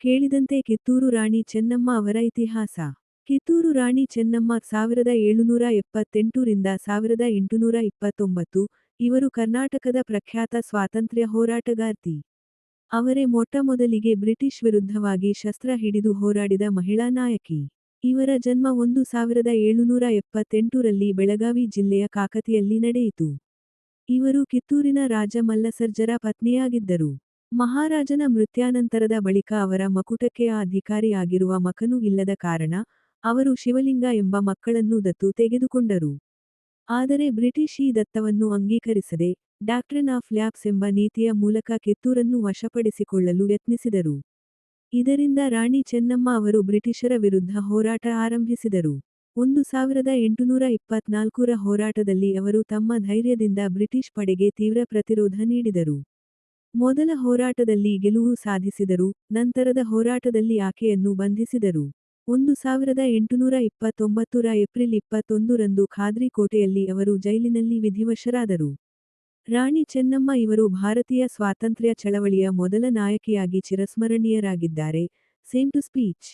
ಕೇಳಿದಂತೆ ಕಿತ್ತೂರು ರಾಣಿ ಚೆನ್ನಮ್ಮ ಅವರ ಇತಿಹಾಸ. ಕಿತ್ತೂರು ರಾಣಿ ಚೆನ್ನಮ್ಮ ಸಾವಿರದ ಏಳುನೂರ ಎಪ್ಪತ್ತೆಂಟು ರಿಂದ ಸಾವಿರದ ಎಂಟುನೂರ ಇಪ್ಪತ್ತೊಂಬತ್ತು, ಇವರು ಕರ್ನಾಟಕದ ಪ್ರಖ್ಯಾತ ಸ್ವಾತಂತ್ರ್ಯ ಹೋರಾಟಗಾರ್ತಿ. ಅವರೇ ಮೊಟ್ಟಮೊದಲಿಗೆ ಬ್ರಿಟಿಷ್ ವಿರುದ್ಧವಾಗಿ ಶಸ್ತ್ರ ಹಿಡಿದು ಹೋರಾಡಿದ ಮಹಿಳಾ ನಾಯಕಿ. ಇವರ ಜನ್ಮ ಒಂದು ಸಾವಿರದ ಏಳುನೂರ ಎಪ್ಪತ್ತೆಂಟರಲ್ಲಿ ಬೆಳಗಾವಿ ಜಿಲ್ಲೆಯ ಕಾಕತಿಯಲ್ಲಿ ನಡೆಯಿತು. ಇವರು ಕಿತ್ತೂರಿನ ರಾಜ ಮಲ್ಲಸರ್ಜರ ಪತ್ನಿಯಾಗಿದ್ದರು. ಮಹಾರಾಜನ ಮೃತ್ಯಾನಂತರದ ಬಳಿಕ ಅವರ ಮಕುಟಕ್ಕೆ ಅಧಿಕಾರಿಯಾಗಿರುವ ಅಧಿಕಾರಿ ಮಕನು ಇಲ್ಲದ ಕಾರಣ, ಅವರು ಶಿವಲಿಂಗ ಎಂಬ ಮಕ್ಕಳನ್ನು ದತ್ತು ತೆಗೆದುಕೊಂಡರು. ಆದರೆ ಬ್ರಿಟಿಷ್ ಈ ದತ್ತವನ್ನು ಅಂಗೀಕರಿಸದೆ ಡಾಕ್ಟ್ರಿನ್ ಆಫ್ ಲ್ಯಾಬ್ಸ್ ಎಂಬ ನೀತಿಯ ಮೂಲಕ ಕಿತ್ತೂರನ್ನು ವಶಪಡಿಸಿಕೊಳ್ಳಲು ಯತ್ನಿಸಿದರು. ಇದರಿಂದ ರಾಣಿ ಚೆನ್ನಮ್ಮ ಅವರು ಬ್ರಿಟಿಷರ ವಿರುದ್ಧ ಹೋರಾಟ ಆರಂಭಿಸಿದರು. ಒಂದು ಸಾವಿರದ ಎಂಟುನೂರ ಇಪ್ಪತ್ನಾಲ್ಕರ ಹೋರಾಟದಲ್ಲಿ ಅವರು ತಮ್ಮ ಧೈರ್ಯದಿಂದ ಬ್ರಿಟಿಷ್ ಪಡೆಗೆ ತೀವ್ರ ಪ್ರತಿರೋಧ ನೀಡಿದರು. ಮೊದಲ ಹೋರಾಟದಲ್ಲಿ ಗೆಲುವು ಸಾಧಿಸಿದರು, ನಂತರದ ಹೋರಾಟದಲ್ಲಿ ಆಕೆಯನ್ನು ಬಂಧಿಸಿದರು. ಒಂದು ಸಾವಿರದ ಎಂಟುನೂರ ಇಪ್ಪತ್ತೊಂಬತ್ತರ ಏಪ್ರಿಲ್ ಇಪ್ಪತ್ತೊಂದು ರಂದು ಖಾದ್ರಿ ಕೋಟೆಯಲ್ಲಿ ಅವರು ಜೈಲಿನಲ್ಲಿ ವಿಧಿವಶರಾದರು. ರಾಣಿ ಚೆನ್ನಮ್ಮ ಇವರು ಭಾರತೀಯ ಸ್ವಾತಂತ್ರ್ಯ ಚಳವಳಿಯ ಮೊದಲ ನಾಯಕಿಯಾಗಿ ಚಿರಸ್ಮರಣೀಯರಾಗಿದ್ದಾರೆ. Same to speech.